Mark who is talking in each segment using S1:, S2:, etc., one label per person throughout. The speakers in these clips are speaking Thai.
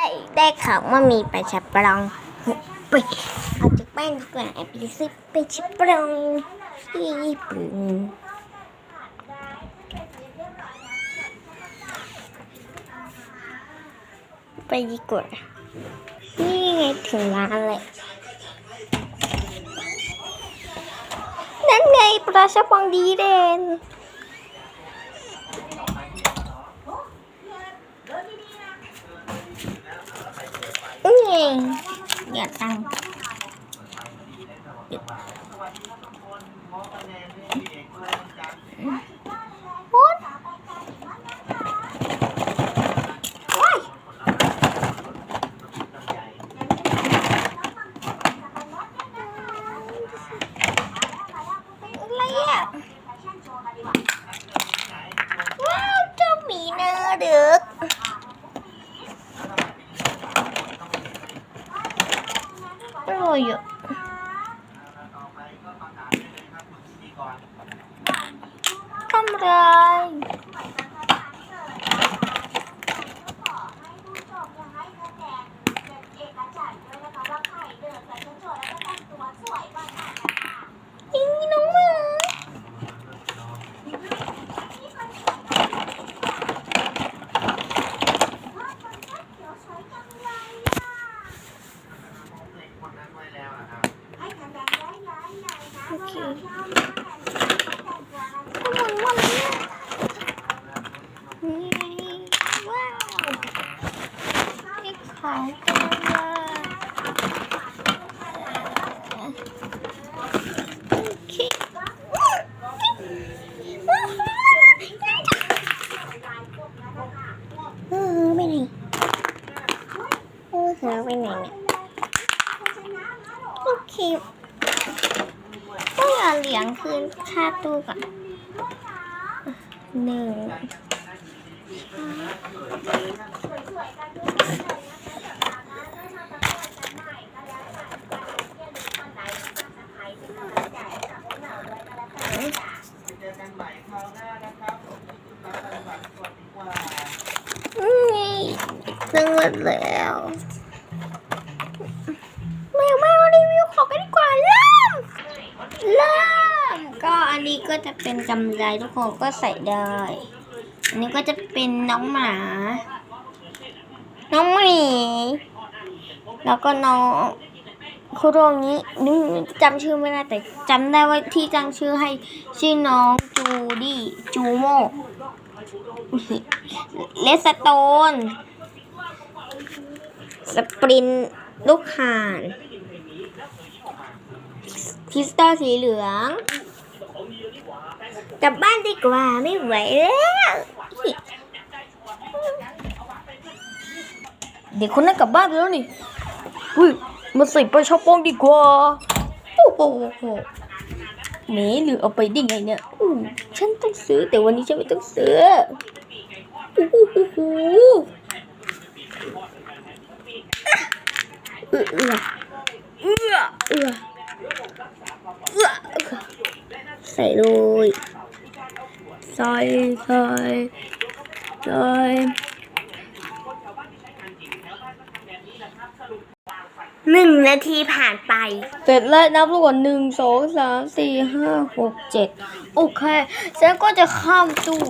S1: ได้ได้ข่าวว่ามีไปชับปรองไปเอาจากบ้านดีกว่าไปซื้อไปชับปรองที่ญี่ปุ่นไปดีกว่านี่ไงถึงร้านเลยนั่นไงปลาชับปรองดีเด่น นี่ไงอย่าตั้งโอ๊ยว้ายอะไรอะว้าวเจ้าหมีเนื้อดึก อร่อยอะทำไรอิงน้องหมาโอ เคก็หมุนวันนี้นี่ไงว้าวนี่ของกันเลยโอเคเออไปไหนโอ้เสือไปไหนเนี่ยโอเค ก็อย่าเหลียงคืนค่าตู้ก่อนหนึ่งนี่ตั้งหมดแล้ว ก็จะเป็นกำไรทุกคนก็ใส่ได้ อันนี้ก็จะเป็นน้องหมา น้องหมีแล้วก็น้องคุโรนี้นึกจำชื่อไม่ได้แต่จำได้ว่าที่จำชื่อให้ชื่อน้องจูดี้จูโมเลสโตน สปรินลูกห่านคริสตัลสีเหลือง กลับบ้านดีกว่าไม่ไหวแล้วเด็กคนนั้นกลับบ้านไปแล้วนี่อุ้ยมาใส่ปลาชอบปองดีกว่าโอ้โหเมหรือเอาไปได้ไงเนี่ยอืมฉันต้องซื้อแต่วันนี้ฉันไม่ต้องซื้ออู้หูหูหูเออเออเออเออใส่เลย ใส่ใส่ใส่หนึ่งนาทีผ่านไป เสร็จแล้วนับรวมหนึ่งสองสามสี่ห้าหกเจ็ดโอเคฉันก็จะข้ามตู้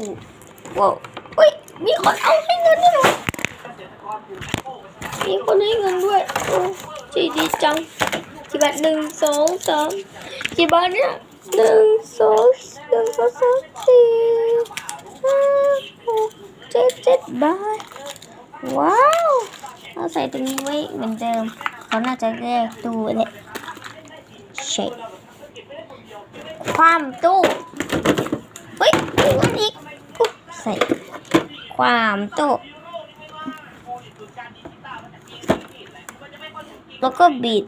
S1: ว้าวเฮ้ย มีคนเอาให้เงินด้วยเหรอมีคนให้เงินด้วยโอ้จีดีจังกี่บาทหนึ่งสองสามกี่บาทเนี่ยหนึ่งสองสามสี่ห้าหกเจ็ดเจ็ดบาท ว้าวเอาใส่ตรงนี้ไว้เหมือนเดิม เขาน่าจะแยกตู้เนี่ยใช่ความตู้เฮ้ยมีเงินอีกใส่ความตู้แล้วก็บิด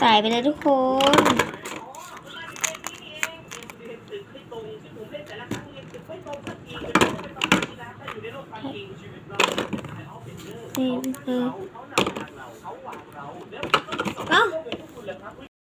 S1: สายไปเลยทุกคนเต็มเลย